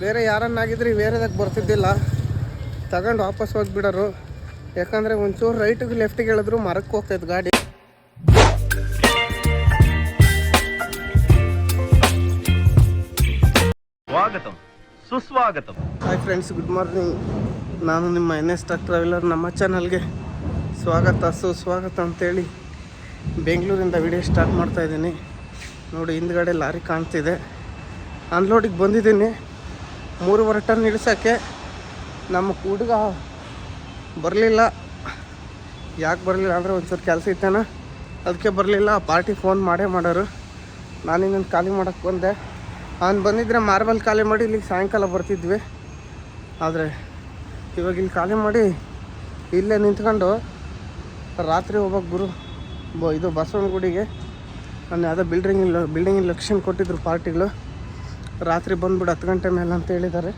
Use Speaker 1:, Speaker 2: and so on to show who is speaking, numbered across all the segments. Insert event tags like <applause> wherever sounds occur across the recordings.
Speaker 1: ಬೇರೆ ಯಾರನ್ನಾಗಿದ್ರೆ ಬೇರೆದಾಗ ಬರ್ತಿದ್ದಿಲ್ಲ. ತಗೊಂಡು ವಾಪಸ್ ಹೋಗ್ಬಿಡೋರು. ಯಾಕಂದರೆ ಒಂಚೂರು ರೈಟಿಗೆ ಲೆಫ್ಟಿಗೆ ಹೇಳಿದ್ರು ಮರಕ್ಕೆ ಹೋಗ್ತೈತೆ ಗಾಡಿ.
Speaker 2: ಸ್ವಾಗತಂ. ಸುಸ್ವಾಗತಂ.
Speaker 1: Hi friends good morning. ನಾನು ನಿಮ್ಮ ಎನ್ ಎಸ್ ಟ್ರಕ್ ಟ್ರಾವೆಲರ್ ನಮ್ಮ ಚಾನಲ್ಗೆ ಸ್ವಾಗತ ಸುಸ್ವಾಗತ ಅಂತೇಳಿ ಬೆಂಗಳೂರಿಂದ ವಿಡಿಯೋ ಸ್ಟಾರ್ಟ್ ಮಾಡ್ತಾ ಇದ್ದೀನಿ. ನೋಡಿ ಹಿಂದ್ಗಡೆ ಲಾರಿ ಕಾಣ್ತಿದೆ. ಅನ್ಲೋಡಿಗೆ ಬಂದಿದ್ದೀನಿ. ಮೂರುವರೆ ಟನ್ ಇಳಿಸೋಕ್ಕೆ ನಮ್ಮ ಹುಡುಗ ಬರಲಿಲ್ಲ. ಯಾಕೆ ಬರಲಿಲ್ಲ ಅಂದರೆ ಒಂಚೂರು ಕೆಲಸ ಇತ್ತೇನ? ಅದಕ್ಕೆ ಬರಲಿಲ್ಲ. ಪಾರ್ಟಿ ಫೋನ್ ಮಾಡೇ ಮಾಡೋರು. ನಾನು ಇನ್ನೊಂದು ಖಾಲಿ ಮಾಡೋಕ್ಕೆ ಬಂದೆ. ಅವ್ನು ಬಂದಿದ್ದರೆ ಮಾರ್ಬಲ್ ಖಾಲಿ ಮಾಡಿ ಇಲ್ಲಿಗೆ ಸಾಯಂಕಾಲ ಬರ್ತಿದ್ವಿ. ಆದರೆ ಇವಾಗ ಇಲ್ಲಿ ಖಾಲಿ ಮಾಡಿ ಇಲ್ಲೇ ನಿಂತ್ಕೊಂಡು ರಾತ್ರಿ ಹೋಗೋಕೆ ಗುರು. ಬ ಇದು ಬಸವನಗುಡಿಗೆ. ನಾನು ಯಾವುದೋ ಬಿಲ್ಡಿಂಗ್ ಇಲ್ಲ ಬಿಲ್ಡಿಂಗ್ ಲಕ್ಷನ್ ಕೊಟ್ಟಿದ್ರು ಪಾರ್ಟಿಗಳು. ರಾತ್ರಿ ಬಂದ್ಬಿಡು ಹತ್ತು ಗಂಟೆ ಮೇಲೆ ಅಂತ ಹೇಳಿದ್ದಾರೆ.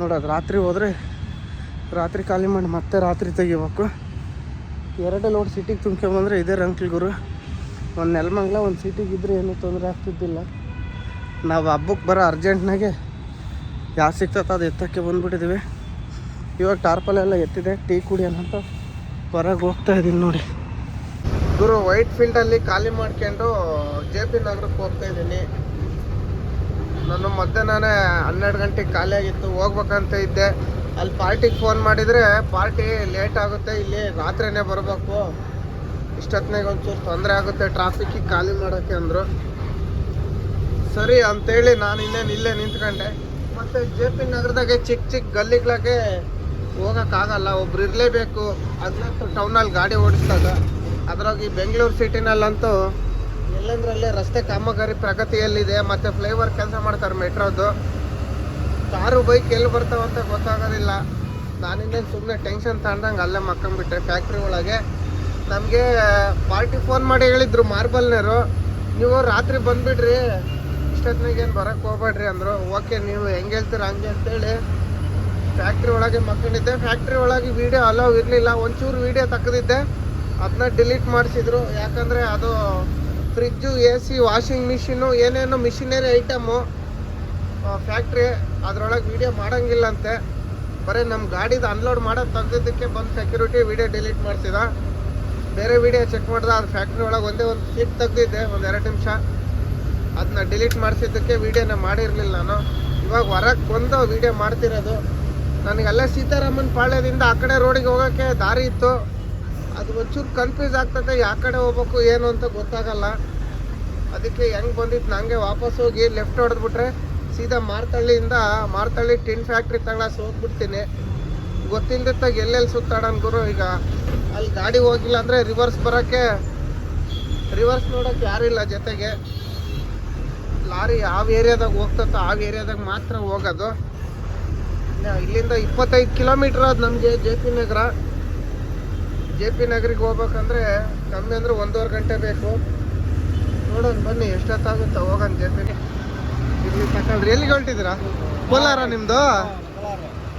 Speaker 1: ನೋಡೋದು ರಾತ್ರಿ ಹೋದರೆ ರಾತ್ರಿ ಖಾಲಿ ಮಾಡಿ ಮತ್ತೆ ರಾತ್ರಿ ತೆಗಿಬೇಕು. ಎರಡೇ ಲೋಡ್ ಸಿಟಿಗೆ ತುಂಬ್ಕೊಂಬಂದ್ರೆ ಇದೇ ರಂಕ್ಲಿಗುರು ಒಂದು ನೆಲಮಂಗ್ಲ, ಒಂದು ಸಿಟಿಗೆ ಇದ್ದರೆ ಏನೂ ತೊಂದರೆ ಆಗ್ತಿದ್ದಿಲ್ಲ. ನಾವು ಹಬ್ಬಕ್ಕೆ ಬರೋ ಅರ್ಜೆಂಟ್ನಾಗೆ ಯಾವ ಸಿಗ್ತದೆ ಅದು ಎತ್ತಕ್ಕೆ ಬಂದ್ಬಿಟ್ಟಿದ್ದೀವಿ ಇವಾಗ ಟಾರ್ಪಲೆಲ್ಲ ಎತ್ತಿದೆ, ಟೀ ಕುಡಿ ಅಂತ ಹೊರಗೆ ಹೋಗ್ತಾ ಇದ್ದೀನಿ ನೋಡಿ. ಗುರು ವೈಟ್ ಫೀಲ್ಡಲ್ಲಿ ಖಾಲಿ ಮಾಡ್ಕೊಂಡು ಜೆ ಪಿ ನಗರಕ್ಕೆ ಹೋಗ್ತಾ ಇದ್ದೀನಿ ನಾನು ಮಧ್ಯಾಹ್ನನೇ ಹನ್ನೆರಡು ಗಂಟೆಗೆ ಖಾಲಿ ಆಗಿತ್ತು, ಹೋಗ್ಬೇಕಂತ ಇದ್ದೆ. ಅಲ್ಲಿ ಪಾರ್ಟಿಗೆ ಫೋನ್ ಮಾಡಿದರೆ, ಪಾರ್ಟಿ ಲೇಟ್ ಆಗುತ್ತೆ, ಇಲ್ಲಿ ರಾತ್ರಿನೇ ಬರಬೇಕು. ಇಷ್ಟೊತ್ತಿನಾಗ ಒಂಚೂರು ತೊಂದರೆ ಆಗುತ್ತೆ ಟ್ರಾಫಿಕ್ಕಿಗೆ ಖಾಲಿ ಮಾಡೋಕ್ಕೆ ಅಂದರು. ಸರಿ ಅಂತೇಳಿ ನಾನು ಇನ್ನೇನು ಇಲ್ಲೇ ನಿಂತ್ಕೊಂಡೆ. ಮತ್ತು ಜೆ ಪಿ ನಗರದಾಗೆ ಚಿಕ್ಕ ಚಿಕ್ಕ ಗಲ್ಲಿಗಳಾಗೆ ಹೋಗೋಕ್ಕಾಗಲ್ಲ ಒಬ್ರು ಇರಲೇಬೇಕು. ಅದನ್ನ ಟೌನಲ್ಲಿ ಗಾಡಿ ಓಡಿಸಿದಾಗ. ಅದ್ರಾಗ ಬೆಂಗಳೂರು ಸಿಟಿನಲ್ಲಂತೂ ಎಲ್ಲಂದ್ರಲ್ಲೇ ರಸ್ತೆ ಕಾಮಗಾರಿ ಪ್ರಗತಿಯಲ್ಲಿದೆ, ಮತ್ತು ಫ್ಲೈಓವರ್ ಕೆಲಸ ಮಾಡ್ತಾರೆ ಮೆಟ್ರೋದು. ಕಾರು ಬೈಕ್ ಎಲ್ಲಿ ಬರ್ತಾವ ಅಂತ ಗೊತ್ತಾಗೋದಿಲ್ಲ. ನಾನಿನ್ನೇನು ಸುಮ್ಮನೆ ಟೆನ್ಷನ್ ತಗೊಂಡಂಗೆ ಅಲ್ಲೇ ಮಕ್ಕಂಬಿಟ್ಟೆ ಫ್ಯಾಕ್ಟ್ರಿ ಒಳಗೆ. ನಮಗೆ, ಪಾರ್ಟಿ ಫೋನ್ ಮಾಡಿ ಹೇಳಿದ್ರು ಮಾರ್ಬಲ್ನರು. ನೀವು ರಾತ್ರಿ ಬಂದುಬಿಡ್ರಿ, ಇಷ್ಟೊತ್ತಿನಾಗ ಏನು ಬರೋಕ್ಕೆ ಹೋಗ್ಬೇಡ್ರಿ ಅಂದರು. ಓಕೆ, ನೀವು ಹೆಂಗೆ ಹೇಳ್ತೀರ, ಹಂಗೆ ಅಂತೇಳಿ ಫ್ಯಾಕ್ಟ್ರಿ ಒಳಗೆ ಮಕ್ಕಂಡಿದ್ದೆ. ಫ್ಯಾಕ್ಟ್ರಿ ಒಳಗೆ ವೀಡಿಯೋ ಅಲೋ ಇರಲಿಲ್ಲ. ಒಂಚೂರು ವೀಡಿಯೋ ತಕ್ಕದಿದ್ದೆ ಅದನ್ನ ಡಿಲೀಟ್ ಮಾಡಿಸಿದ್ರು. ಯಾಕಂದರೆ ಅದು fridge, A C, washing machine, ಏನೇನೋ ಮಿಷಿನರಿ ಐಟಮು ಫ್ಯಾಕ್ಟ್ರಿ, ಅದರೊಳಗೆ ವೀಡಿಯೋ ಮಾಡೋಂಗಿಲ್ಲಂತೆ. ಬರೀ ನಮ್ಮ ಗಾಡಿದು ಅನ್ಲೋಡ್ ಮಾಡೋದು ತೆಗ್ದಿದ್ದಕ್ಕೆ ಬಂದು ಸೆಕ್ಯೂರಿಟಿ ವೀಡಿಯೋ ಡಿಲೀಟ್ ಮಾಡಿಸಿದ. ಬೇರೆ ವೀಡಿಯೋ ಚೆಕ್ ಮಾಡ್ದೆ, ಅದು ಫ್ಯಾಕ್ಟ್ರಿ ಒಳಗೆ ಒಂದೇ ಒಂದು ಸೀಟ್ ತೆಗೆದಿದ್ದೆ, ಒಂದು ಎರಡು ನಿಮಿಷ. ಅದನ್ನ ಡಿಲೀಟ್ ಮಾಡಿಸಿದ್ದಕ್ಕೆ ವೀಡಿಯೋನ ಮಾಡಿರಲಿಲ್ಲ ನಾನು. ಇವಾಗ ಹೊರಗೆ ಬಂದು ವೀಡಿಯೋ ಮಾಡ್ತಿರೋದು. ನನಗಲ್ಲೇ ಸೀತಾರಾಮನ್ ಪಾಳ್ಯದಿಂದ ಆ ಕಡೆ ರೋಡಿಗೆ ಹೋಗೋಕ್ಕೆ ದಾರಿ ಇತ್ತು. ಅದು ಒಂಚೂರು ಕನ್ಫ್ಯೂಸ್ ಆಗ್ತದೆ ಯಾವ ಕಡೆ ಹೋಗ್ಬೇಕು, ಏನು ಅಂತ ಗೊತ್ತಾಗಲ್ಲ. ಅದಕ್ಕೆ ಹೆಂಗೆ ಬಂದಿತ್ತು ನನಗೆ ವಾಪಸ್ ಹೋಗಿ ಲೆಫ್ಟ್ ಹೊಡೆದ್ಬಿಟ್ರೆ ಸೀದಾ ಮಾರ್ತಳ್ಳಿಯಿಂದ ಮಾರ್ತಳ್ಳಿ ಟಿನ್ ಫ್ಯಾಕ್ಟ್ರಿ ತಗೊಳಸ್ ಹೋಗ್ಬಿಡ್ತೀನಿ. ಗೊತ್ತಿಲ್ದಿತ್ತಾಗ ಎಲ್ಲೆಲ್ಲಿ ಸುತ್ತಾಡೋಣ ಗುರು ಈಗ? ಅಲ್ಲಿ ಗಾಡಿ ಹೋಗಿಲ್ಲ ಅಂದರೆ ರಿವರ್ಸ್ ಬರೋಕ್ಕೆ ರಿವರ್ಸ್ ನೋಡೋಕೆ ಯಾರಿಲ್ಲ ಜೊತೆಗೆ. ಲಾರಿ ಯಾವ ಏರಿಯಾದಾಗ ಹೋಗ್ತತ್ತೋ ಆ ಏರಿಯಾದಾಗ ಮಾತ್ರ ಹೋಗೋದು. ಇಲ್ಲಿಂದ ಇಪ್ಪತ್ತೈದು ಕಿಲೋಮೀಟ್ರ್ ಅದು ನಮಗೆ J P Nagar. J P ನಗರಿಗೆ ಹೋಗ್ಬೇಕಂದ್ರೆ ಕಮ್ಮಿ ಅಂದ್ರೆ ಒಂದೂವರೆ ಗಂಟೆ ಬೇಕು. ನೋಡೋಣ ಬನ್ನಿ ಎಷ್ಟೊತ್ತಾಗುತ್ತೆ ಹೋಗೋಣ ಜೆ ಪಿ ಇಲ್ಲಿ ತಗೊಳ್ರಿ ಎಲ್ಲಿಗೆ ಹೊಂಟಿದ್ದೀರಾ ಕೋಲಾರ ನಿಮ್ಮದು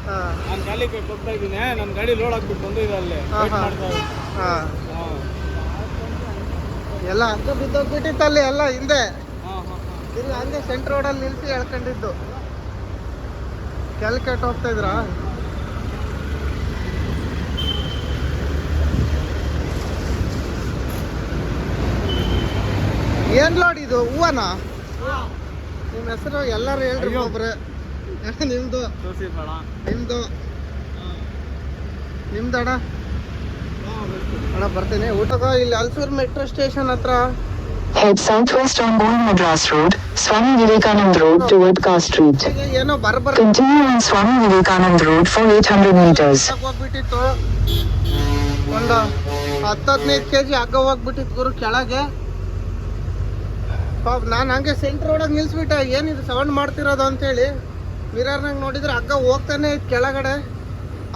Speaker 1: ಹಾಂ.
Speaker 3: ನಾನು ಖಾಲಿಗೆ ಹೋಗ್ತಾ ಇದ್ದೀನಿ. ನನ್ನ ಗಾಡಿ ಲೋಡ್ ಹಾಕ್ಬಿಟ್ಟು ಬಂದಿದೆ ಅಲ್ಲಿ.
Speaker 1: ಹಾ.
Speaker 3: ಮಾಡ್ತಾ ಇದ್ದೀನಿ.
Speaker 1: ಹಾಂ.
Speaker 3: ಹಾ.
Speaker 1: ಎಲ್ಲ ಎಲ್ಲ ಹಿಂದೆ. ಇಲ್ಲ ಹಂಗೆ ಸೆಂಟ್ರ್ ರೋಡಲ್ಲಿ ನಿಲ್ಸಿ ಎಳ್ಕೊಂಡಿದ್ದು. ಕೆಲ್ಕೆಟ್ ಹೋಗ್ತಾ ಇದ್ರಾ? ಏನ್ ಲೋಡ್ ಇದು? ಹೂವನ? ನಿಮ್ಮ ಹೆಸರು ಎಲ್ಲರೂ ಹೇಳ್ರಿ ಒಬ್ರು <laughs> ನಿಮ್ದು. ನಿಮ್ದು?
Speaker 3: ನಿಮ್ದ
Speaker 1: ನಿಮ್ದಣ
Speaker 3: ಹಾ, ಬರ್ತೀನಿ.
Speaker 1: ಅಣ್ಣ ಬರ್ತೀನಿ. ಊಟದ ಇಲ್ಲಿ ಅಲ್ಸೂರ್ ಮೆಟ್ರೋ ಸ್ಟೇಷನ್ ಹತ್ರ?
Speaker 4: Head southwest on Born Madras Road, Swami Vivekanand Road toward Car Street.
Speaker 1: ಈಗ ಏನೋ ಬರ್ಬರ್
Speaker 4: Continue on Swami Vivekanand Road for 800 meters.
Speaker 1: ಹೋಗ್ಬಿಟ್ಟಿತ್ತು. ಒಂದು ಹತ್ತು ಹದಿನೈದು ಕೆ ಜಿ ಹಗ್ಗ ಹೋಗ್ಬಿಟ್ಟಿತ್ತು ಗುರು ಕೆಳಗೆ. ಪಾಪ ನಾನು ಹಂಗೆ ಸೆಂಟ್ರ್ ಒಳಗೆ ನಿಲ್ಸ್ಬಿಟ್ಟೆ. ಏನಿದು ಸೌಂಡ್ ಮಾಡ್ತಿರೋದು ಅಂತೇಳಿ. ಮಿರರ್ನಾಗ ನೋಡಿದ್ರೆ ಹಗ್ಗ ಹೋಗ್ತಾನೆ ಇತ್ತು ಕೆಳಗಡೆ.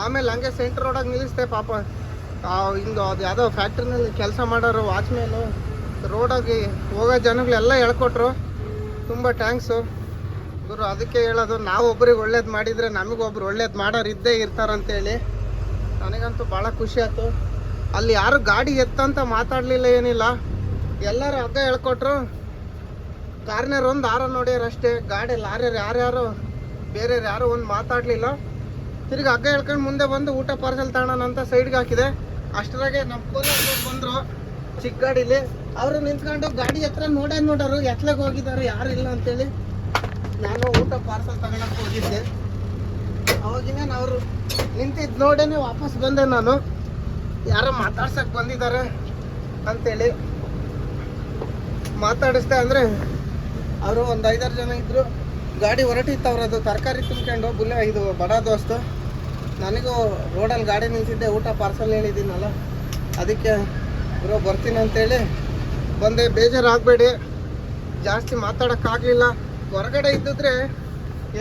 Speaker 1: ಆಮೇಲೆ ಹಂಗೆ ಸೆಂಟ್ರ್ ಒಳಗೆ ನಿಲ್ಲಿಸ್ದೆ ಪಾಪ. ಹಿಂಗೆ ಅದು ಯಾವುದೋ ಫ್ಯಾಕ್ಟ್ರಿನಲ್ಲಿ ಕೆಲಸ ಮಾಡೋರು ವಾಚ್ಮೇನು ರೋಡಾಗಿ ಹೋಗೋ ಜನಗಳೆಲ್ಲ ಹೇಳ್ಕೊಟ್ರು. ತುಂಬ ಟ್ಯಾಂಕ್ಸು ಗುರು, ಅದಕ್ಕೆ ಹೇಳೋದು, ನಾವು ಒಬ್ರಿಗೆ ಒಳ್ಳೇದು ಮಾಡಿದರೆ ನಮಗೊಬ್ರು ಒಳ್ಳೇದು ಮಾಡೋರು ಇದ್ದೇ ಇರ್ತಾರಂತೇಳಿ ನನಗಂತೂ ಭಾಳ ಖುಷಿ ಆಯ್ತು. ಅಲ್ಲಿ ಯಾರು ಗಾಡಿ ಎತ್ತಂತ ಮಾತಾಡಲಿಲ್ಲ ಏನಿಲ್ಲ. ಎಲ್ಲರೂ ಹಗ್ಗ ಹೇಳ್ಕೊಟ್ರು. ಕಾರ್ನರ್ ಒಂದು ಆರ ನೋಡ್ಯಾರ ಅಷ್ಟೇ. ಗಾಡಿ ಯಾರು ಯಾರ್ಯಾರು ಬೇರೆ ಯಾರು ಒಂದು ಮಾತಾಡಲಿಲ್ಲ. ತಿರ್ಗಿ ಹಗ್ಗ ಹೇಳ್ಕೊಂಡು ಮುಂದೆ ಬಂದು ಊಟ ಪಾರ್ಸಲ್ ತಗೋಣ ಅಂತ ಸೈಡ್ಗೆ ಹಾಕಿದೆ. ಅಷ್ಟರಾಗೆ ನಮ್ಮ ಕೋಲಾರ ಬಂದರು. ಚಿಕ್ಕ ಗಾಡೀಲಿ. ಅವರು ನಿಂತ್ಕೊಂಡು ಗಾಡಿ ಹತ್ರ ನೋಡೇ ನೋಡೋರು ಎತ್ಲಾಗ ಹೋಗಿದ್ದಾರೆ ಯಾರು ಇಲ್ಲ ಅಂತೇಳಿ. ನಾನು ಊಟ ಪಾರ್ಸಲ್ ತಗೊಳಕ್ಕೆ ಹೋಗಿದ್ದೆ. ಅವಾಗಿನ ಅವರು ನಿಂತಿದ್ದು ನೋಡೇನೆ ವಾಪಸ್ ಬಂದೆ ನಾನು. ಯಾರೋ ಮಾತಾಡ್ಸಕ್ ಬಂದಿದ್ದಾರೆ ಅಂತೇಳಿ. ಮಾತಾಡಿಸ್ದೆ ಅಂದರೆ ಅವರು ಒಂದು ಐದಾರು ಜನ ಇದ್ದರು ಗಾಡಿ ಹೊರಟಿತ್ತು ಅದು ತರಕಾರಿ ತುಂಬ್ಕೊಂಡು ಬುಲ್ಲೆ, ಇದು ಬಡ ದೋಸ್ತು. ನನಗೂ ರೋಡಲ್ಲಿ ಗಾಡಿ ನಿಲ್ಸಿದ್ದೆ, ಊಟ ಪಾರ್ಸಲ್ ಹೇಳಿದ್ದೀನಲ್ಲ. ಅದಕ್ಕೆ ಬ್ರೋ ಬರ್ತೀನಿ ಅಂತೇಳಿ. ಬಂದೆ, ಬೇಜಾರಾಗಬೇಡಿ. ಜಾಸ್ತಿ ಮಾತಾಡೋಕ್ಕಾಗಲಿಲ್ಲ. ಹೊರಗಡೆ ಇದ್ದಿದ್ರೆ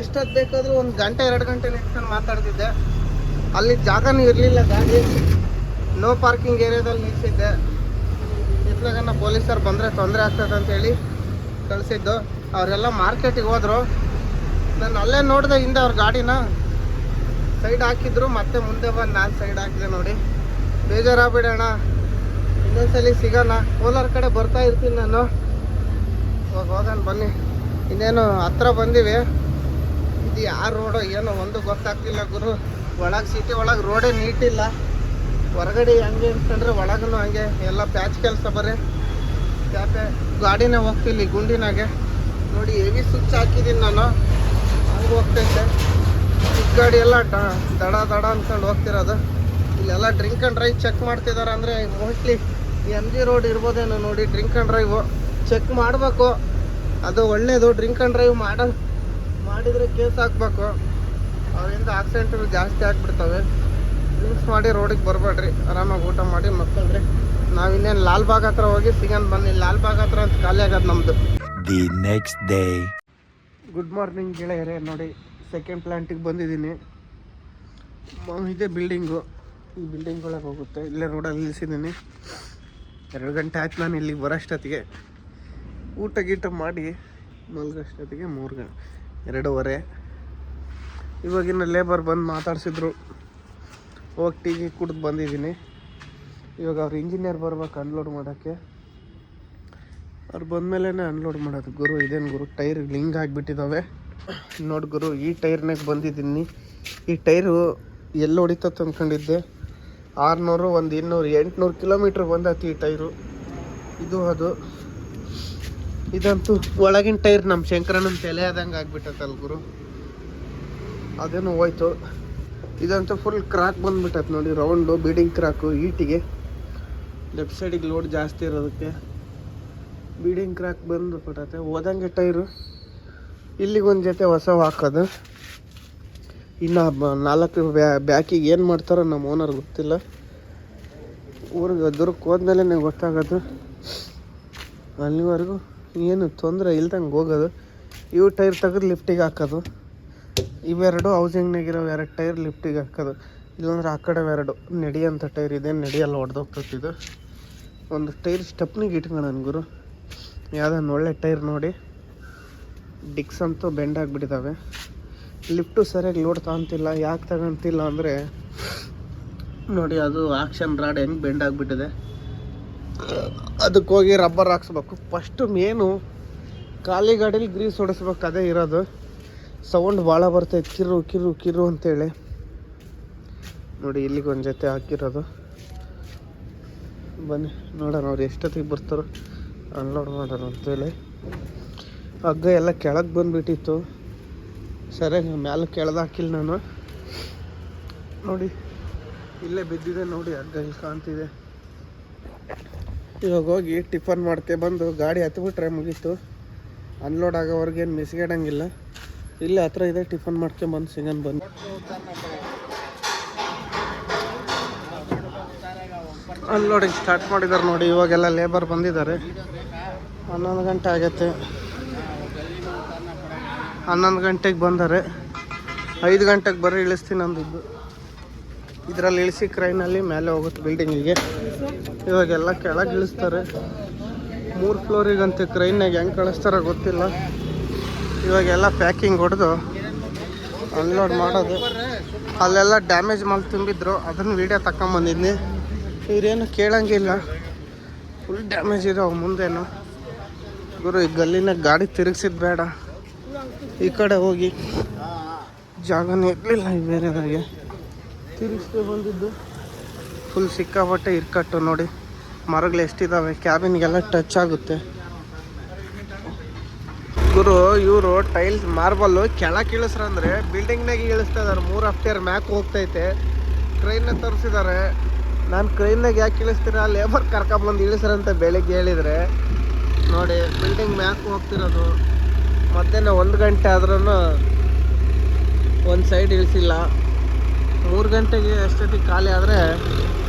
Speaker 1: ಎಷ್ಟೊತ್ತು ಬೇಕಾದರೂ ಒಂದು ಗಂಟೆ, ಎರಡು ಗಂಟೆ ನಿಂತ್ಕೊಂಡು ಮಾತಾಡ್ತಿದ್ದೆ. ಅಲ್ಲಿ ಜಾಗನೂ ಇರಲಿಲ್ಲ ಗಾಡಿ. ನೋ ಪಾರ್ಕಿಂಗ್ ಏರಿಯಾದಲ್ಲಿ ನಿಲ್ಸಿದ್ದೆ. ಇತ್ಲಾಗನ್ನ ಪೊಲೀಸರು ಬಂದರೆ ತೊಂದರೆ ಆಗ್ತದೆ ಅಂತೇಳಿ. ಕಳಿಸಿದ್ದು. ಅವರೆಲ್ಲ ಮಾರ್ಕೆಟಿಗೆ ಹೋದರು. ನಾನು ಅಲ್ಲೇ ನೋಡಿದೆ ಹಿಂದೆ ಅವ್ರ ಗಾಡಿನ. ಸೈಡ್ ಹಾಕಿದ್ರು, ಮತ್ತೆ ಮುಂದೆ ಬಂದು ನಾನು ಸೈಡ್ ಹಾಕಿದೆ ನೋಡಿ. ಬೇಜಾರಾಗ್ಬಿಡೋಣ. ಇನ್ನೊಂದ್ಸಲಿ ಸಿಗೋಣ. ಕೋಲಾರ ಕಡೆ ಬರ್ತಾ ಇರ್ತೀನಿ ನಾನು. ಇವಾಗ ಹೋಗೋಣ ಬನ್ನಿ. ಇನ್ನೇನು ಹತ್ರ ಬಂದೀವಿ. ಇದು ಯಾವ ರೋಡು ಏನೋ ಒಂದು ಗೊತ್ತಾಗ್ತಿಲ್ಲ ಗುರು. ಒಳಗೆ ಸಿಟಿ ಒಳಗೆ ರೋಡೇ ನೀಟಿಲ್ಲ ಹೊರಗಡೆ ಹಂಗೆ ಅಂತಂದ್ರೆ ಒಳಗೂ ಹಂಗೆ. ಎಲ್ಲ ಪ್ಯಾಚ್ ಕೆಲಸ ಬರೀ. ಕ್ಯಾಪೆ ಗಾಡಿನೇ ಹೋಗ್ತಿಲ್ಲ ಗುಂಡಿನಾಗೆ. ನೋಡಿ, ಹೆವಿ ಸ್ವಿಚ್ ಹಾಕಿದ್ದೀನಿ ನಾನು. ಹಂಗೆ ಹೋಗ್ತೈತೆ ಚಿಕ್ಕ ಗಾಡಿ ಎಲ್ಲ ದಡ ದಡ ಅನ್ಕೊಂಡು ಹೋಗ್ತಿರೋದು. ಇಲ್ಲೆಲ್ಲ ಡ್ರಿಂಕ್ ಆ್ಯಂಡ್ ಡ್ರೈವ್ ಚೆಕ್ ಮಾಡ್ತಿದ್ದಾರೆ ಅಂದರೆ ಮೋಸ್ಟ್ಲಿ ಎಂ ಜಿ ರೋಡ್ ಇರ್ಬೋದೇನೋ ನೋಡಿ ಡ್ರಿಂಕ್ ಆ್ಯಂಡ್ ಡ್ರೈವು ಚೆಕ್ ಮಾಡಬೇಕು. ಅದು ಒಳ್ಳೇದು ಡ್ರಿಂಕ್ ಆ್ಯಂಡ್ ಡ್ರೈವ್ ಮಾಡ, ಮಾಡಿದರೆ ಕೇಸ್ ಹಾಕ್ಬೇಕು. ಅವರಿಂದ ಆಕ್ಸಿಡೆಂಟ್ಗಳು ಜಾಸ್ತಿ ಆಗ್ಬಿಡ್ತವೆ. ಡ್ರಿಂಕ್ಸ್ ಮಾಡಿ ರೋಡಿಗೆ ಬರಬೇಡ್ರಿ. ಆರಾಮಾಗಿ ಊಟ ಮಾಡಿ ಮಕ್ಕಳ್ರಿ ನಾವಿನ್ನೇನು ಲಾಲ್ಬಾಗ್ ಹತ್ರ ಹೋಗಿ ಸಿಗನ್ ಬನ್ನಿ. ಲಾಲ್ಬಾಗ್ ಹತ್ರ ಅಂತ ಖಾಲಿ ಆಗೋದು ನಮ್ಮದು
Speaker 2: the next day
Speaker 1: good morning ಗೆಳೆಯರೇ ನೋಡಿ ಸೆಕೆಂಡ್ ಪ್ಲ್ಯಾಂಟಿಗೆ ಬಂದಿದ್ದೀನಿ. ಇದೆ ಬಿಲ್ಡಿಂಗು ಈ ಬಿಲ್ಡಿಂಗ್ ಒಳಗೆ ಹೋಗುತ್ತೆ. ಇಲ್ಲೇ ರೋಡಲ್ಲಿ ನಿಲ್ಸಿದ್ದೀನಿ. ಎರಡು ಗಂಟೆ ಆಯ್ತು ನಾನು ಇಲ್ಲಿಗೆ ಬರೋಷ್ಟೊತ್ತಿಗೆ ಊಟ ಗೀಟ ಮಾಡಿ ಮಲ್ಗೋಷ್ಟೊತ್ತಿಗೆ ಮೂರು ಗಂಟೆ ಎರಡೂವರೆ. ಇವಾಗಿನ ಲೇಬರ್ ಬಂದು ಮಾತಾಡ್ಸಿದ್ರು. ಹೋಗಿ ಟೀ ಕುಡ್ದು ಬಂದಿದ್ದೀನಿ. ಇವಾಗ ಅವ್ರು ಇಂಜಿನಿಯರ್ ಬರ್ಬೇಕು ಅನ್ಲೋಡ್ ಮಾಡೋಕ್ಕೆ. ಅವ್ರು ಬಂದಮೇಲೆ ಅನ್ಲೋಡ್ ಮಾಡೋದು. ಗುರು, ಇದೇನು ಗುರು ಟೈರ್ ಲಿಂಗ್ ಆಗಿಬಿಟ್ಟಿದ್ದಾವೆ ನೋಡಿ ಗುರು, ಈ ಟೈರ್ನಾಗ ಬಂದಿದ್ದೀನಿ. ಈ ಟೈರು ಎಲ್ಲಿ ಹೊಡಿತತ್ ಅಂದ್ಕೊಂಡಿದ್ದೆ ಆರುನೂರು, ಒಂದು ಇನ್ನೂರು, ಎಂಟುನೂರು ಕಿಲೋಮೀಟ್ರ್ ಬಂದತಿ ಈ ಟೈರು ಇದು, ಅದು. ಇದಂತೂ ಒಳಗಿನ ಟೈರ್ ನಮ್ಮ ಶಂಕರಣ್ಣನ ತಲೆ ಆದಂಗೆ ಆಗ್ಬಿಟ್ಟತ್ತಲ್ಲ ಗುರು. ಅದೇನೋ ಹೋಯ್ತು. ಇದಂತೂ ಫುಲ್ ಕ್ರಾಕ್ ಬಂದ್ಬಿಟ್ಟತ್ ನೋಡಿ ರೌಂಡು ಬೀಡಿಂಗ್ ಕ್ರಾಕು ಈಟಿಗೆ. ಲೆಫ್ಟ್ ಸೈಡಿಗೆ ಲೋಡ್ ಜಾಸ್ತಿ ಇರೋದಕ್ಕೆ. ಬೀಡಿಂಗ್ ಕ್ರಾಕ್ ಬಂದು ಬಿಟ್ಟತೆ ಹೋದಂಗೆ ಟೈರು ಇಲ್ಲಿಗೊಂದು ಜೊತೆ ಹೊಸ ಹಾಕೋದು ಇನ್ನು ನಾಲ್ಕು ಬ್ಯಾ ಬ್ಯಾಕಿಗೆ ಏನು ಮಾಡ್ತಾರೋ ನಮ್ಮ ಓನರ್ ಗೊತ್ತಿಲ್ಲ. ಊರಿಗೆ ದುರ್ಗಕ್ಕೆ ಹೋದ್ಮೇಲೆ ಗೊತ್ತಾಗೋದು. ಅಲ್ಲಿವರೆಗೂ ಏನು ತೊಂದರೆ ಇಲ್ದಂಗೆ ಹೋಗೋದು. ಇವು ಟೈರ್ ತೆಗೆದು ಲಿಫ್ಟಿಗೆ ಹಾಕೋದು. ಇವೆರಡು ಹೌಸಿಂಗ್ನಾಗಿರೋ ಎರಡು ಟೈರ್ ಲಿಫ್ಟಿಗೆ ಹಾಕೋದು. ಇಲ್ಲಾಂದ್ರೆ ಆ ಕಡೆ ಎರಡು ನಡೆಯೋಂಥ ಟೈರ್ ಇದೆ. ನಡೆಯಲ್ಲ ಹೊಡೆದೋಗ್ತೈತಿದು ಒಂದು ಟೈರ್ ಸ್ಟೆಪ್ನಿಗೆ ಇಟ್ಕೊಳ್ಳೋಣ ಗುರು. ಯಾವುದನ್ನು ಒಳ್ಳೆ ಟೈರ್ ನೋಡಿ. ಡಿಕ್ಸ್ ಅಂತೂ ಬೆಂಡ್ ಆಗಿಬಿಟ್ಟಿದ್ದಾವೆ ಲಿಫ್ಟು ಸರಿಯಾಗಿ ಲೋಡ್ ತಗೊಂತಿಲ್ಲ. ಯಾಕೆ ತಗೊಂತಿಲ್ಲ ಅಂದರೆ, ನೋಡಿ ಅದು ಆಕ್ಷನ್ ರಾಡ್ ಹೆಂಗೆ ಬೆಂಡ್ ಆಗಿಬಿಟ್ಟಿದೆ. ಅದಕ್ಕೆ ಹೋಗಿ ರಬ್ಬರ್ ಹಾಕ್ಸ್ಬೇಕು. ಫಸ್ಟು ಮೇನು ಖಾಲಿ ಗಾಡೀಲಿ ಗ್ರೀಸ್ ಹೊಡಿಸ್ಬೇಕು. ಅದೇ ಇರೋದು. ಸೌಂಡ್ ಭಾಳ ಬರ್ತೈತೆ. ಕಿರು ಕಿರು ಕಿರು ಅಂತೇಳಿ. ನೋಡಿ, ಇಲ್ಲಿಗೆ ಒಂದು ಜೊತೆ ಹಾಕಿರೋದು. ಬನ್ನಿ, ನೋಡೋಣ ಅವ್ರು ಎಷ್ಟೊತ್ತಿಗೆ ಬರ್ತಾರೋ. ಅನ್ಲೋಡ್ ಮಾಡೋಣ ಅಂತೇಳಿ. ಹಗ್ಗ ಎಲ್ಲ ಕೆಳಗೆ ಬಂದುಬಿಟ್ಟಿತ್ತು. ಸರಿಯಾಗಿ ಮ್ಯಾಲೆ ಕೆಳಗೆ ಹಾಕಿಲ್ಲ ನಾನು. ನೋಡಿ, ಇಲ್ಲೇ ಬಿದ್ದಿದೆ ನೋಡಿ, ಹಗ್ಗ ಇಲ್ಲಿ ಕಾಣ್ತಿದೆ. ಇವಾಗ ಹೋಗಿ ಟಿಫನ್ ಮಾಡ್ಕೆ ಬಂದು ಗಾಡಿ ಹತ್ಬಿಟ್ರೆ ಮುಗೀತು. ಅನ್ಲೋಡ್ ಆಗೋವರೆಗೇನು ಮಿಸ್ಗೆಡಂಗಿಲ್ಲ. ಇಲ್ಲೇ ಹತ್ರ ಇದೆ, ಟಿಫನ್ ಮಾಡ್ಕೊಂಬಂದು ಸಿಗನ್ ಬಂದು ಅನ್ಲೋಡಿಂಗ್ ಸ್ಟಾರ್ಟ್ ಮಾಡಿದ್ದಾರೆ ನೋಡಿ, ಇವಾಗೆಲ್ಲ ಲೇಬರ್ ಬಂದಿದ್ದಾರೆ. ಹನ್ನೊಂದು ಗಂಟೆ ಆಗೈತೆ. ಹನ್ನೊಂದು ಗಂಟೆಗೆ ಬಂದರೆ, ಐದು ಗಂಟೆಗೆ ಬರೀ ಇಳಿಸ್ತೀನಿ ಅಂದಿದ್ದು. ಇದರಲ್ಲಿ ಇಳಿಸಿ ಕ್ರೈನಲ್ಲಿ ಮೇಲೆ ಹೋಗುತ್ತೆ ಬಿಲ್ಡಿಂಗಿಗೆ ಇವಾಗೆಲ್ಲ ಕೆಳಗೆ ಇಳಿಸ್ತಾರೆ. ಮೂರು ಫ್ಲೋರಿಗಂತೆ ಕ್ರೈನಾಗ ಹೆಂಗೆ ಕಳಿಸ್ತಾರೋ ಗೊತ್ತಿಲ್ಲ. ಇವಾಗೆಲ್ಲ ಪ್ಯಾಕಿಂಗ್ ಹೊಡೆದು ಅನ್ಲೋಡ್ ಮಾಡೋದು. ಅಲ್ಲೆಲ್ಲ ಡ್ಯಾಮೇಜ್ ಮಾಲ್ ತುಂಬಿದ್ರು. ಅದನ್ನು ವೀಡಿಯೋ ತಗೊಂಬಂದಿದ್ನಿ ಇವ್ರೇನು ಕೇಳಂಗಿಲ್ಲ. ಫುಲ್ ಡ್ಯಾಮೇಜ್ ಇದಾವೆ ಮುಂದೇನು. ಗುರು, ಈ ಗಲ್ಲಿನ ಗಾಡಿ ತಿರುಗಿಸಿದ್ ಬೇಡ. ಈ ಕಡೆ ಹೋಗಿ ಜಾಗನೇ ಇರಲಿಲ್ಲ ಈ ಬೇರೆದಾಗೆ ತಿರುಗಿಸ್ದೆ ಬಂದಿದ್ದು. ಫುಲ್ ಸಿಕ್ಕಾಪಟ್ಟೆ ಇರ್ಕಟ್ಟು ನೋಡಿ. ಮರಗಳು ಎಷ್ಟಿದ್ದಾವೆ ಕ್ಯಾಬಿನ್ಗೆಲ್ಲ ಟಚ್ ಆಗುತ್ತೆ. ಗುರು, ಇವರು ಟೈಲ್ಸ್ ಮಾರ್ಬಲ್ಲು ಕೆಳಗೆ ಇಳಿಸ್ರಂದ್ರೆ ಬಿಲ್ಡಿಂಗ್ನಾಗೆ ಇಳಿಸ್ತಾ ಇದಾರೆ. ಮೂರು ಅಫ್ಟಿಯರ್ ಮ್ಯಾಕ್ ಹೋಗ್ತೈತೆ. ಟ್ರೈನ್ನ ತರಿಸಿದ್ದಾರೆ ನಾನು ಕ್ರೈನ್ನಾಗ ಯಾಕೆ ಇಳಿಸ್ತೀರ? ಲೇಬರ್ ಕರ್ಕೊಂಬಂದು ಇಳಿಸ್ರಂತ ಬೆಳಿಗ್ಗೆ ಹೇಳಿದರೆ. ನೋಡಿ ಬಿಲ್ಡಿಂಗ್ ಮ್ಯಾಕ್ ಹೋಗ್ತಿರೋದು. ಮಧ್ಯಾಹ್ನ ಒಂದು ಗಂಟೆ ಆದ್ರೂ ಒಂದು ಸೈಡ್ ಇಳಿಸಿಲ್ಲ. ಮೂರು ಗಂಟೆಗೆ ಅಷ್ಟೊತ್ತಿಗೆ ಖಾಲಿ ಆದರೆ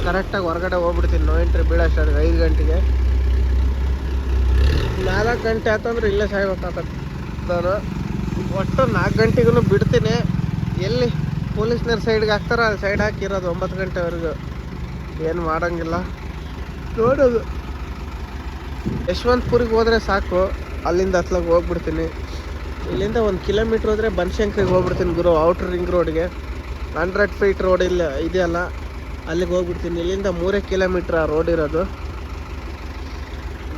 Speaker 1: ಕರೆಕ್ಟಾಗಿ ಹೊರಗಡೆ ಹೋಗ್ಬಿಡ್ತೀನಿ. ನೋ ಎಂಟ್ರಿ ಬೀಳೋಷ್ಟೊತ್ತಿಗೆ ಐದು ಗಂಟೆಗೆ. ನಾಲ್ಕು ಗಂಟೆ ಆತಂದ್ರೆ ಇಲ್ಲೇ ಸಾಯ್ಬೇಕಾಗತ್ತೆ ನಾನು ಒಟ್ಟು ನಾಲ್ಕು ಗಂಟೆಗೂ ಬಿಡ್ತೀನಿ. ಎಲ್ಲಿ ಪೊಲೀಸ್ನವ್ರ ಸೈಡ್ಗೆ ಹಾಕ್ತಾರ ಸೈಡ್ ಹಾಕಿರೋದು ಒಂಬತ್ತು ಗಂಟೆವರೆಗೂ. ಏನು ಮಾಡೋಂಗಿಲ್ಲ. ನೋಡೋದು. ಯಶವಂತಪುರಿಗೆ ಹೋದರೆ ಸಾಕು, ಅಲ್ಲಿಂದ ಹತ್ಲಾಗ ಹೋಗ್ಬಿಡ್ತೀನಿ. ಇಲ್ಲಿಂದ ಒಂದು ಕಿಲೋಮೀಟ್ರ್ ಹೋದರೆ ಬನಶಂಕರಿಗೆ ಹೋಗ್ಬಿಡ್ತೀನಿ ಗುರು ಔಟ್ರ್ ರಿಂಗ್ ರೋಡ್ಗೆ ಹಂಡ್ರೆಡ್ ಫೀಟ್ ರೋಡ್ ಇಲ್ಲ ಇದೆಯಲ್ಲ ಅಲ್ಲಿಗೆ ಹೋಗ್ಬಿಡ್ತೀನಿ. ಇಲ್ಲಿಂದ ಮೂರೇ ಕಿಲೋಮೀಟ್ರ್ ಆ ರೋಡ್ ಇರೋದು.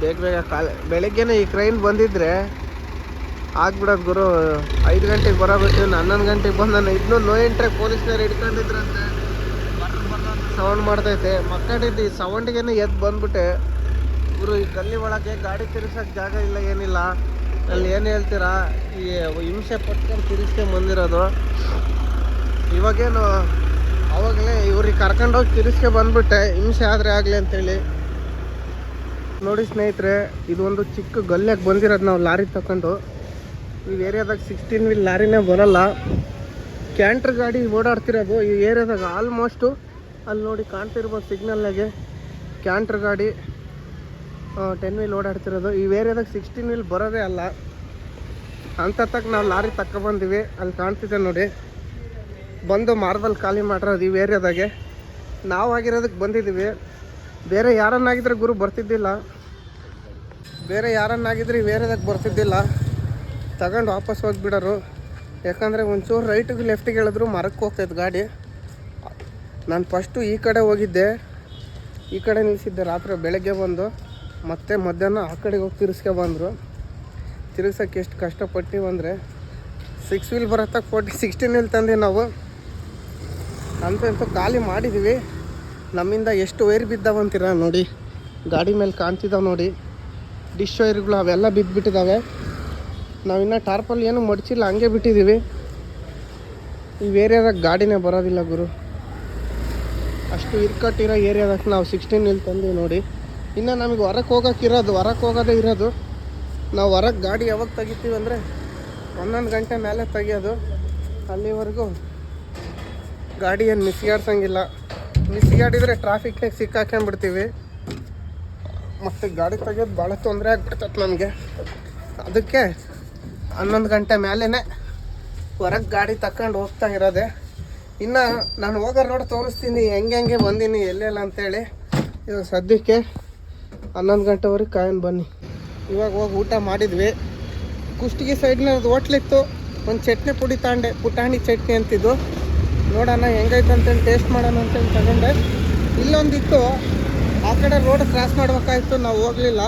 Speaker 1: ಬೇಗ ಬೇಗ ಕಾಲ, ಬೆಳಗ್ಗೆನೇ ಈ ಟ್ರೈನ್ ಬಂದಿದ್ರೆ ಆಗ್ಬಿಡೋದು ಗುರು, ಐದು ಗಂಟೆಗೆ ಬರೋಬಿಟ್ಟು ಹನ್ನೊಂದು ಗಂಟೆಗೆ ಬಂದು ನಾನು ಇನ್ನೂ ನೋ ಎಂಟ್ರೆ ಪೊಲೀಸ್ನವ್ರು ಹಿಡ್ಕೊಂಡಿದ್ರಂತೆ. ಸೌಂಡ್ ಮಾಡ್ತೈತೆ. ಮಕ್ಕಳಿದ್ದು ಈ ಸೌಂಡ್ಗೇನೆ ಎದ್ದು ಬಂದ್ಬಿಟ್ಟೆ ಇವರು ಈ ಗಲ್ಲಿ ಒಳಗೆ ಗಾಡಿ ತಿರ್ಸೋಕೆ ಜಾಗ ಇಲ್ಲ, ಏನಿಲ್ಲ. ಅಲ್ಲಿ ಏನು ಹೇಳ್ತೀರಾ? ಈ ಹಿಂಸೆ ಪಟ್ಕೊಂಡು ತಿರ್ಸ್ಕೊಂಡು ಬಂದಿರೋದು. ಇವಾಗೇನು, ಅವಾಗಲೇ ಇವ್ರಿಗೆ ಕರ್ಕೊಂಡೋಗಿ ತಿರ್ಸ್ಕೆ ಬಂದ್ಬಿಟ್ಟೆ ಹಿಂಸೆ ಆದರೆ ಆಗಲಿ ಅಂತೇಳಿ. ನೋಡಿ ಸ್ನೇಹಿತರೆ, ಇದೊಂದು ಚಿಕ್ಕ ಗಲ್ಯಾಗ ಬಂದಿರೋದು ನಾವು ಲಾರಿ ತಗೊಂಡು ಈ ಏರಿಯಾದಾಗ ಸಿಕ್ಸ್ಟೀನ್ ವೀಲ್ ಲಾರಿನೇ ಬರಲ್ಲ. ಕ್ಯಾಂಟ್ರ್ ಗಾಡಿ ಓಡಾಡ್ತಿರೋದು ಈ ಏರಿಯಾದಾಗ ಆಲ್ಮೋಸ್ಟು ಅಲ್ಲಿ ನೋಡಿ ಕಾಣ್ತಿರ್ಬೋದು ಸಿಗ್ನಲ್ನಾಗೆ ಕ್ಯಾಂಟ್ರ್ ಗಾಡಿ ಟೆನ್ ವೀಲ್ ಓಡಾಡ್ತಿರೋದು ಈ ಏರಿಯಾದಾಗ ಸಿಕ್ಸ್ಟೀನ್ ವೀಲ್ ಬರೋದೇ ಅಲ್ಲ. ಅಂತ ತಕ್ಕ ನಾವು ಲಾರಿ ತಗೊಬಂದಿವಿ ಅಲ್ಲಿ ಕಾಣ್ತಿದೆ ನೋಡಿ. ಬಂದು ಮಾರ್ಬಲ್ ಖಾಲಿ ಮಾಡಿರೋದು ಈ ಏರಿಯಾದಾಗೆ ನಾವು ಆಗಿರೋದಕ್ಕೆ ಬಂದಿದ್ದೀವಿ ಬೇರೆ ಯಾರನ್ನಾಗಿದ್ರೆ ಗುರು ಬರ್ತಿದ್ದಿಲ್ಲ. ಬೇರೆ ಯಾರನ್ನಾಗಿದ್ರೆ ಈ ಏರಿಯಾದಾಗ ಬರ್ತಿದ್ದಿಲ್ಲ. ತಗೊಂಡು ವಾಪಸ್ ಹೋಗಿಬಿಡೋರು. ಯಾಕಂದರೆ ಒಂಚೂರು ರೈಟಿಗೆ ಲೆಫ್ಟಿಗೆ ಹೇಳಿದ್ರು ಮರಕ್ಕೆ ಹೋಗ್ತೈತೆ ಗಾಡಿ. ನಾನು ಫಸ್ಟು ಈ ಕಡೆ ಹೋಗಿದ್ದೆ. ಈ ಕಡೆ ನಿಲ್ಲಿಸಿದ್ದೆ ರಾತ್ರಿ ಬೆಳಗ್ಗೆ ಬಂದು ಮತ್ತೆ ಮಧ್ಯಾಹ್ನ ಆ ಕಡೆಗೆ ಹೋಗಿ ತಿರ್ಸ್ಕೆ ಬಂದರು. ತಿರ್ಗ್ಸೋಕ್ಕೆ ಎಷ್ಟು ಕಷ್ಟಪಟ್ಟಿವಿ ಅಂದರೆ ಸಿಕ್ಸ್ ವೀಲ್ ಬರತ್ತ ಫೋರ್ಟಿ ಸಿಕ್ಸ್ಟೀನ್ ವೀಲ್ ತಂದು ನಾವು. ಅಂತೂ ಖಾಲಿ ಮಾಡಿದ್ದೀವಿ ನಮ್ಮಿಂದ ಎಷ್ಟು ವೈರ್ ಬಿದ್ದಾವಂತೀರ ನೋಡಿ. ಗಾಡಿ ಮೇಲೆ ಕಾಣ್ತಿದ್ದಾವೆ ನೋಡಿ. ಡಿಶ್ ವೈರ್ಗಳು ಅವೆಲ್ಲ ಬಿದ್ದುಬಿಟ್ಟಿದ್ದಾವೆ ನಾವಿನ್ನೂ ಟಾರ್ಪಲ್ ಏನು ಮಡಚಿಲ್ಲ, ಹಂಗೆ ಬಿಟ್ಟಿದ್ದೀವಿ ಈ ಏರಿಯಾದಾಗ ಗಾಡಿನೇ ಬರೋದಿಲ್ಲ ಗುರು. ಅಷ್ಟು ಇರ್ಕಟ್ಟಿರೋ ಏರಿಯಾದಾಗ ನಾವು ಸಿಕ್ಸ್ಟೀನ್ ಇಲ್ಲಿ ತಂದೀವಿ ನೋಡಿ. ಇನ್ನು ನಮಗೆ ಹೊರಕ್ಕೆ ಹೋಗೋಕೆ ಇರೋದು ಹೊರಕ್ಕೆ ಹೋಗೋದೇ ಇರೋದು. ನಾವು ಹೊರಗೆ ಗಾಡಿ ಯಾವಾಗ ತೆಗಿತೀವಿ ಅಂದರೆ ಹನ್ನೊಂದು ಗಂಟೆ ಮೇಲೆ ತೆಗಿಯೋದು. ಅಲ್ಲಿವರೆಗೂ ಗಾಡಿ ಏನು ಮಿಸ್ಗಾಡ್ಸಂಗಿಲ್ಲ. ಮಿಸ್ಗಾಡಿದ್ರೆ ಟ್ರಾಫಿಕ್ನಾಗ ಸಿಕ್ಕಾಕೊಂಡ್ಬಿಡ್ತೀವಿ. ಮತ್ತು ಗಾಡಿ ತೆಗಿಯೋದು ಭಾಳ ತೊಂದರೆ ಆಗ್ಬಿಡ್ತೈತೆ ನಮಗೆ. ಅದಕ್ಕೆ ಹನ್ನೊಂದು ಗಂಟೆ ಮೇಲೇ ಹೊರಗೆ ಗಾಡಿ ತಕೊಂಡು ಹೋಗ್ತಾ ಇರೋದೆ. ಇನ್ನು ನಾನು ಹೋಗೋ ರೋಡ್ ತೋರಿಸ್ತೀನಿ, ಹೆಂಗೆ ಹೆಂಗೆ ಬಂದೀನಿ, ಎಲ್ಲೆಲ್ಲ ಅಂತೇಳಿ. ಇವಾಗ ಸದ್ಯಕ್ಕೆ ಹನ್ನೊಂದು ಗಂಟೆವರೆಗೆ ಕಾಯನ್ ಬನ್ನಿ. ಇವಾಗ ಹೋಗಿ ಊಟ ಮಾಡಿದ್ವಿ. ಕುಷ್ಟಗಿ ಸೈಡ್ನದು ಹೋಟ್ಲಿತ್ತು ಒಂದು ಚಟ್ನಿ ಪುಡಿ ತಾಂಡೆ, ಪುಟಾಣಿ ಚಟ್ನಿ ಅಂತಿದ್ದು. ನೋಡೋಣ ಹೆಂಗೈತೆ ಅಂತೇಳಿ ಟೇಸ್ಟ್ ಮಾಡೋಣ ಅಂತೇಳಿ ತಗೊಂಡೆ. ಇಲ್ಲೊಂದಿತ್ತು, ಆ ಕಡೆ ರೋಡ್ ಕ್ರಾಸ್ ಮಾಡಬೇಕಾಯ್ತು, ನಾವು ಹೋಗಲಿಲ್ಲ.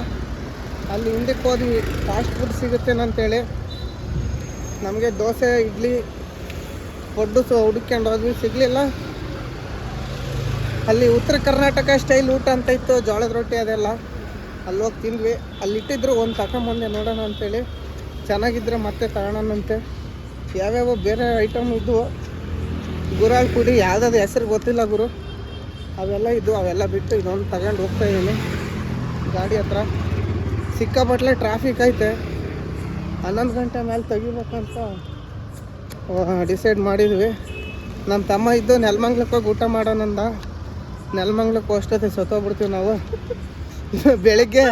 Speaker 1: ಅಲ್ಲಿ ಹಿಂದಕ್ಕೆ ಹೋದ್ವಿ ಫಾಸ್ಟ್ ಫುಡ್ ಸಿಗುತ್ತೇನಂತೇಳಿ ನಮಗೆ ದೋಸೆ, ಇಡ್ಲಿ ಪಡ್ಡು ಸೊ ಹುಡುಕ್ಕೊಂಡು ಹೋದ್ವಿ ಸಿಗಲಿಲ್ಲ. ಅಲ್ಲಿ ಉತ್ತರ ಕರ್ನಾಟಕ ಸ್ಟೈಲ್ ಊಟ ಅಂತ ಇತ್ತು, ಜೋಳದ ರೊಟ್ಟಿ ಅದೆಲ್ಲ. ಅಲ್ಲಿ ಹೋಗಿ ತಿಂದ್ವಿ. ಅಲ್ಲಿ ಇಟ್ಟಿದ್ರು ಒಂದು ತಗೊಂಬಂದೆ ನೋಡೋಣ ಅಂತೇಳಿ. ಚೆನ್ನಾಗಿದ್ರೆ ಮತ್ತೆ ತಗೊಳೋಣಂತೆ ಯಾವ್ಯಾವ ಬೇರೆ ಐಟಮ್ ಇದ್ವು. ಗುರಾಳ್ ಪುಡಿ ಯಾವುದಾದ್ರು ಹೆಸರು ಗೊತ್ತಿಲ್ಲ ಗುರು. ಅವೆಲ್ಲ ಇದ್ವು, ಅವೆಲ್ಲ ಬಿಟ್ಟು ಇದೊಂದು ತಗೊಂಡು ಹೋಗ್ತಾ ಇದ್ದೀನಿ ಗಾಡಿ ಹತ್ರ. ಸಿಕ್ಕಾಪಟ್ಲೆ ಟ್ರಾಫಿಕ್ ಐತೆ. ಹನ್ನೊಂದು ಗಂಟೆ ಮೇಲೆ ತೆಗಿಬೇಕಂತ ಡಿಸೈಡ್ ಮಾಡಿದ್ವಿ. ನಮ್ಮ ತಮ್ಮ ಇದ್ದು ನೆಲಮಂಗ್ಲಕ್ಕೆ ಹೋಗಿ ಊಟ ಮಾಡೋಣಂದ. ನೆಲಮಂಗ್ಲಕ್ಕೆ ಅಷ್ಟೊತ್ತಿಗೆ ಸತ್ತೋಗ್ಬಿಡ್ತೀವಿ ನಾವು. ಬೆಳಿಗ್ಗೆ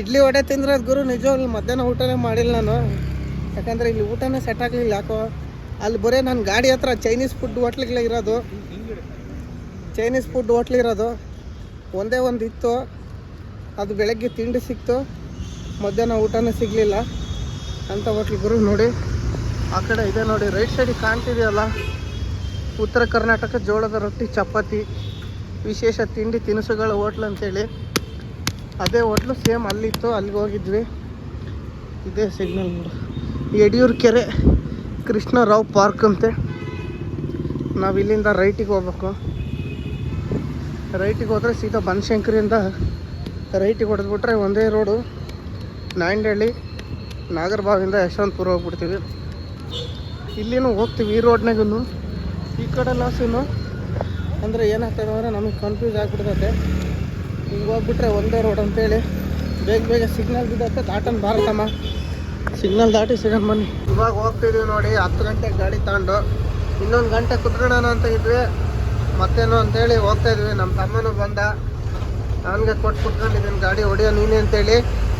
Speaker 1: ಇಡ್ಲಿ ವಡೆ ತಿಂದ್ರೆ ಅದು ಗುರು ಅಲ್ಲಿ ಮಧ್ಯಾಹ್ನ ಊಟನೇ ಮಾಡಿಲ್ಲ ನಾನು. ಯಾಕಂದರೆ ಇಲ್ಲಿ ಊಟನೇ ಸೆಟ್ ಆಗಲಿಲ್ಲ ಯಾಕೋ. ಅಲ್ಲಿ ಬರೀ ನನ್ನ ಗಾಡಿ ಹತ್ರ ಚೈನೀಸ್ ಫುಡ್ ಹೋಟ್ಲಿಗಳೇ ಇರೋದು. ಚೈನೀಸ್ ಫುಡ್ ಇರೋದು. ಒಂದೇ ಒಂದು ಇತ್ತು. ಅದು ಬೆಳಗ್ಗೆ ತಿಂಡಿ ಸಿಕ್ತು. ಮಧ್ಯಾಹ್ನ ಊಟನೇ ಸಿಗಲಿಲ್ಲ. ಅಂತ ಹೋಟ್ಲಿಗೆ ಗುರು ನೋಡಿ. ಆ ಕಡೆ ಇದೆ ನೋಡಿ ರೈಟ್ ಸೈಡಿಗೆ ಕಾಣ್ತಿದೆಯಲ್ಲ? ಉತ್ತರ ಕರ್ನಾಟಕ ಜೋಳದ ರೊಟ್ಟಿ, ಚಪಾತಿ, ವಿಶೇಷ ತಿಂಡಿ, ತಿನಿಸುಗಳ ಹೋಟ್ಲ್ ಅಂತೇಳಿ. ಅದೇ ಹೋಟ್ಲು ಸೇಮ್ ಅಲ್ಲಿತ್ತು, ಅಲ್ಲಿಗೆ ಹೋಗಿದ್ವಿ. ಇದೇ ಸಿಗ್ನಲ್ ಯಡಿಯೂರು ಕೆರೆ ಕೃಷ್ಣರಾವ್ ಪಾರ್ಕ್ ಅಂತೆ. ನಾವು ಇಲ್ಲಿಂದ ರೈಟಿಗೆ ಹೋಗ್ಬೇಕು. ರೈಟಿಗೆ ಹೋದರೆ ಸೀದಾ ಬನಶಂಕರಿಯಿಂದ ರೈಟಿಗೆ ಹೊಡೆದ್ಬಿಟ್ರೆ ಒಂದೇ ರೋಡು ನಾಯಂಡಹಳ್ಳಿ ನಾಗರಬಾವಿಂದ ಯಶವಂತಪುರ ಹೋಗ್ಬಿಡ್ತೀವಿ. ಇಲ್ಲಿನೂ ಹೋಗ್ತೀವಿ, ಈ ರೋಡ್ನಾಗೂ ಈ ಕಡೆ ಲಾಸಿನೂ. ಅಂದರೆ ಏನಾಗ್ತದೆ ಅಂದರೆ ನಮಗೆ ಕನ್ಫ್ಯೂಸ್ ಆಗಿಬಿಡ್ತೈತೆ. ಹಿಂಗೆ ಹೋಗ್ಬಿಟ್ರೆ ಒಂದೇ ರೋಡ್ ಅಂತೇಳಿ. ಬೇಗ ಬೇಗ ಸಿಗ್ನಲ್ ಬಿದ್ದತ್ತೆ ದಾಟನ್ ಭಾರತಮ್ಮ ಸಿಗ್ನಲ್ ದಾಟಿ ಸಿಗನ್ ಬನ್ನಿ. ಇವಾಗ ಹೋಗ್ತಿದ್ದೀವಿ ನೋಡಿ, ಹತ್ತು ಗಂಟೆಗೆ ಗಾಡಿ ತಗೊಂಡು ಇನ್ನೊಂದು ಗಂಟೆ ಕುತ್ಕೊಳ್ಳೋಣ ಅಂತ ಇದ್ವಿ. ಮತ್ತೇನು ಅಂತೇಳಿ ಹೋಗ್ತಾ ಇದ್ವಿ. ನಮ್ಮ ತಮ್ಮನು ಬಂದ. ಅವನಿಗೆ ಕೊಟ್ಟು ಕುತ್ಕೊಂಡಿದ್ದೀನಿ ಗಾಡಿ ಹೊಡಿಯೋ ನೀನೆ ಅಂತೇಳಿ.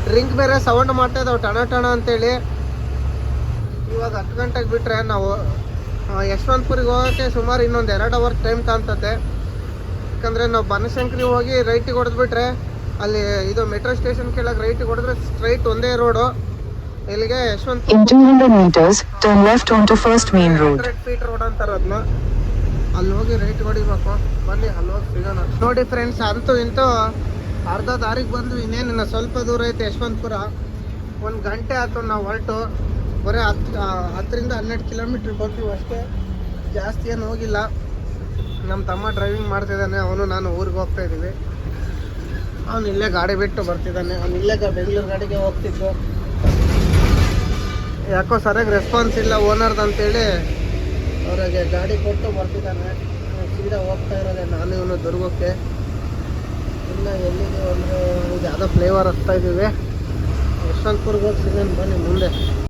Speaker 1: ಡ್ರಿಂಕ್ ಬೇರೆ ಸೌಂಡ್ ಮಾಡ್ತಾ ಇದ್ದಾವೆ ಟಣ ಟಣ ಅಂತೇಳಿ. ಇವಾಗ ಹತ್ತು ಗಂಟೆಗೆ ಬಿಟ್ಟರೆ ನಾವು ಯಶವಂತಪುರಿಗೆ ಹೋಗೋಕ್ಕೆ ಸುಮಾರು ಇನ್ನೊಂದು ಎರಡು ಅವರ್ ಟೈಮ್ ತಾಂತತೆ ಯಾಕಂದರೆ ನಾವು ಬನಶಂಕರಿ ಹೋಗಿ ರೈಟಿಗೆ ಹೊಡೆದ್ಬಿಟ್ರೆ ಅಲ್ಲಿ ಇದು ಮೆಟ್ರೋ ಸ್ಟೇಷನ್ ಕೆಳಗೆ ರೈಟಿಗೆ ಹೊಡೆದ್ರೆ ಸ್ಟ್ರೈಟ್ ಒಂದೇ ರೋಡು ಇಲ್ಲಿಗೆ Yeshwanth
Speaker 4: In 200 meters, turn left onto First Main Road.
Speaker 1: Hundred feet road ಅಂತಾರೆ ಅದನ್ನ ಅಲ್ಲಿ ಹೋಗಿ ರೈಟ್ ಹೊಡಿಬೇಕು. ಬನ್ನಿ ಅಲ್ಲಿ ಹೋಗಿ ಸಿಗೋಣ. ನೋಡಿ ಫ್ರೆಂಡ್ಸ್ ಅಂತೂ ಇಂತೂ ಅರ್ಧ ದಾರಿಗೆ ಬಂದು ಇನ್ನೇನಿಲ್ಲ ಸ್ವಲ್ಪ ದೂರ ಐತೆ ಯಶವಂತಪುರ. ಒಂದು ಗಂಟೆ ಆಯ್ತು ನಾವು ಹೊರಟು. ಬರೀ ಹತ್ತು ಹತ್ತರಿಂದ ಹನ್ನೆರಡು ಕಿಲೋಮೀಟ್ರ್ ಬರ್ತೀವಿ ಅಷ್ಟೇ. ಜಾಸ್ತಿ ಏನು ಹೋಗಿಲ್ಲ. ನಮ್ಮ ತಮ್ಮ ಡ್ರೈವಿಂಗ್ ಮಾಡ್ತಿದ್ದಾನೆ, ಅವನು ನಾನು ಊರಿಗೆ ಹೋಗ್ತಾ ಇದ್ದೀವಿ. ಅವನು ಇಲ್ಲೇ ಗಾಡಿ ಬಿಟ್ಟು ಬರ್ತಿದ್ದಾನೆ. ಅವ್ನು ಇಲ್ಲೇ ಬೆಂಗಳೂರು ಗಾಡಿಗೆ ಹೋಗ್ತಿದ್ದು. ಯಾಕೋ ಸರಿಯಾಗಿ ರೆಸ್ಪಾನ್ಸ್ ಇಲ್ಲ ಓನರ್ದು ಅಂತೇಳಿ ಅವ್ರಿಗೆ ಗಾಡಿ ಕೊಟ್ಟು ಬರ್ತಿದ್ದಾನೆ. ಸೀದಾ ಹೋಗ್ತಾ ಇರೋದೆ, ನಾನು ಇವನು ದುರ್ಗಕ್ಕೆ. ಇನ್ನು ಎಲ್ಲಿಗೆ ಒಂದು ಯಾವುದೋ ಫ್ಲೇವರ್ ಹತ್ತಾ ಇದ್ದೀವಿ. ಯಶವಂತಪುರ್ಗೆ ಸಿಗೋಣ, ಬನ್ನಿ ಮುಂದೆ.